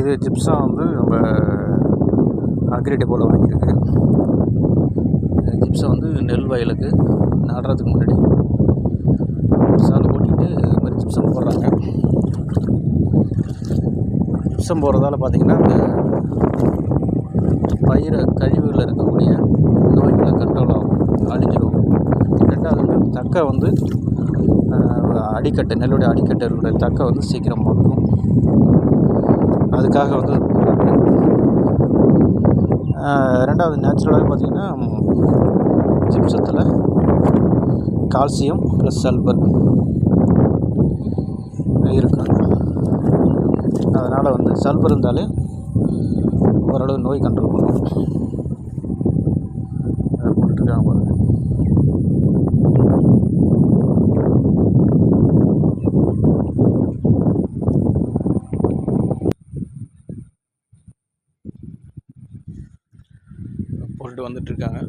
இது ஜிப்ஸா வந்து நம்ம அக்ரி டெப்போவில் வாங்கியிருக்கு. ஜிப்ஸை வந்து நெல் வயலுக்கு நடுறதுக்கு முன்னாடி. சால் ஓட்டிட்டு இது மாதிரி ஜிப்சம் போடுறாங்க. ஜிப்ஸம் போடுறதால பார்த்திங்கன்னா இந்த பயிரை கழிவுகளில் இருக்கக்கூடிய நோய்களை கண்ட்ரோல் ஆகும் அழிஞ்சிடும். ரெண்டாவது வந்து தக்கை வந்து அடிக்கட்டு நெல்லுடைய அடிக்கட்டு இருக்கக்கூடிய தக்கை வந்து சீக்கிரம் மக்கும் அதுக்காக வந்து ரெண்டாவது நேச்சுரலாகவே பார்த்திங்கன்னா ஜிப்சத்தில் கால்சியம் ப்ளஸ் சல்பர் இருக்கும். அதனால் வந்து சல்பர் இருந்தாலே ஓரளவு நோய் கண்ட்ரோல் பண்ணும். போட்டுட்டு வந்துட்டுருக்காங்க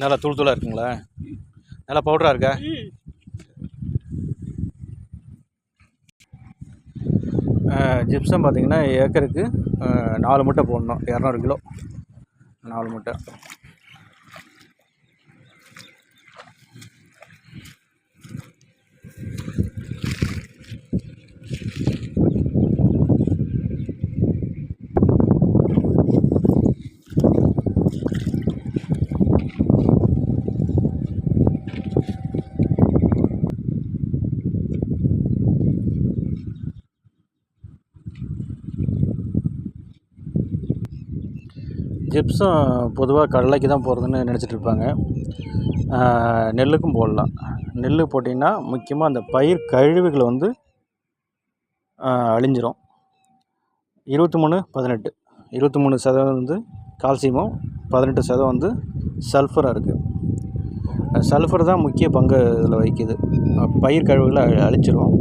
நல்லா தூள் தூளாக இருக்குங்களா? நல்லா பவுடராக இருக்கா? ஜிப்சம் பார்த்தீங்கன்னா ஏக்கருக்கு நாலு மூட்டை போடணும். இரநூறு கிலோ. நாலு மூட்டை. ஜிப்ஸம் பொதுவாக கடலைக்கு தான் போடுறதுன்னு நினச்சிட்டு இருப்பாங்க. நெல்லுக்கும் போடலாம். நெல் போட்டிங்கன்னா முக்கியமாக அந்த பயிர் கழிவுகளை வந்து அழிஞ்சிரும். இருபத்தி மூணு பதினெட்டு. இருபத்தி மூணு சதவீதம் வந்து கால்சியமும் பதினெட்டு சதவீதம் வந்து சல்ஃபராக இருக்குது சல்ஃபர் தான் முக்கிய பங்கு இதில் வகிக்குது. பயிர் கழிவுகளை அழிச்சிரும்.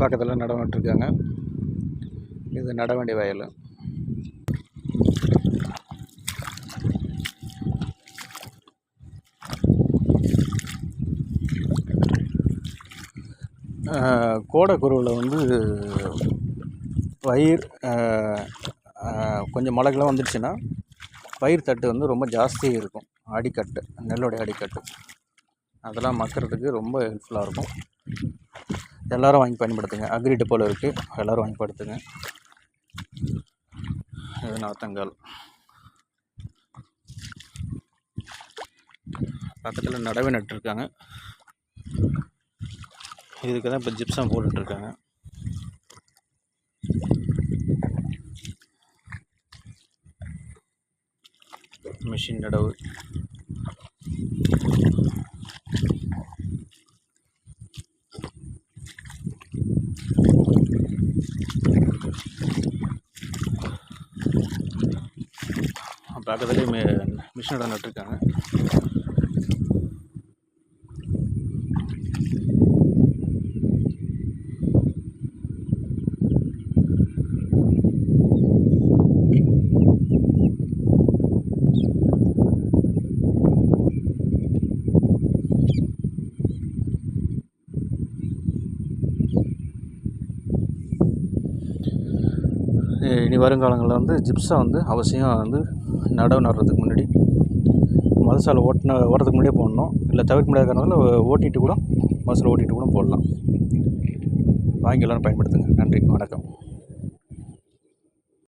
பக்கத்தில் நட நட்டுருக்காங்க இது நட வேண்டிய வயல். கோடைக்குருவில் வந்து பயிர் கொஞ்சம் மழைக்கெல்லாம் வந்துடுச்சுன்னா பயிர் தட்டு வந்து ரொம்ப ஜாஸ்தி இருக்கும். அடிக்கட்டு நெல்லுடைய அடிக்கட்டு. அதெல்லாம் மக்கிறதுக்கு ரொம்ப ஹெல்ப்ஃபுல்லாக இருக்கும். எல்லோரும் வாங்கி பயன்படுத்துங்க. அக்ரி போல் இருக்குது எல்லோரும் வாங்கி படுத்துங்க இது நாத்தங்கால் பக்கத்தில் நடவே நட்டுருக்காங்க இதுக்கு தான் இப்போ ஜிப்ஸம் போட்டுட்ருக்காங்க மிஷின் நடவு. பக்கத்துலேயே மே மிஷினோட நட்டுருக்காங்க. இனி வருங்காலங்களில் வந்து ஜிப்ஸை வந்து அவசியம் வந்து நடவு நடுறதுக்கு முன்னாடி மதசாலை ஓட்டின ஓட்டுறதுக்கு முன்னாடியே போடணும். இல்லை தவிர்க்க முடியாத காரணத்தில் ஓட்டிட்டு கூட மதசாலை ஓட்டிகிட்டு கூட போடலாம். வாங்கி எல்லோரும் பயன்படுத்துங்க. நன்றி. வணக்கம்.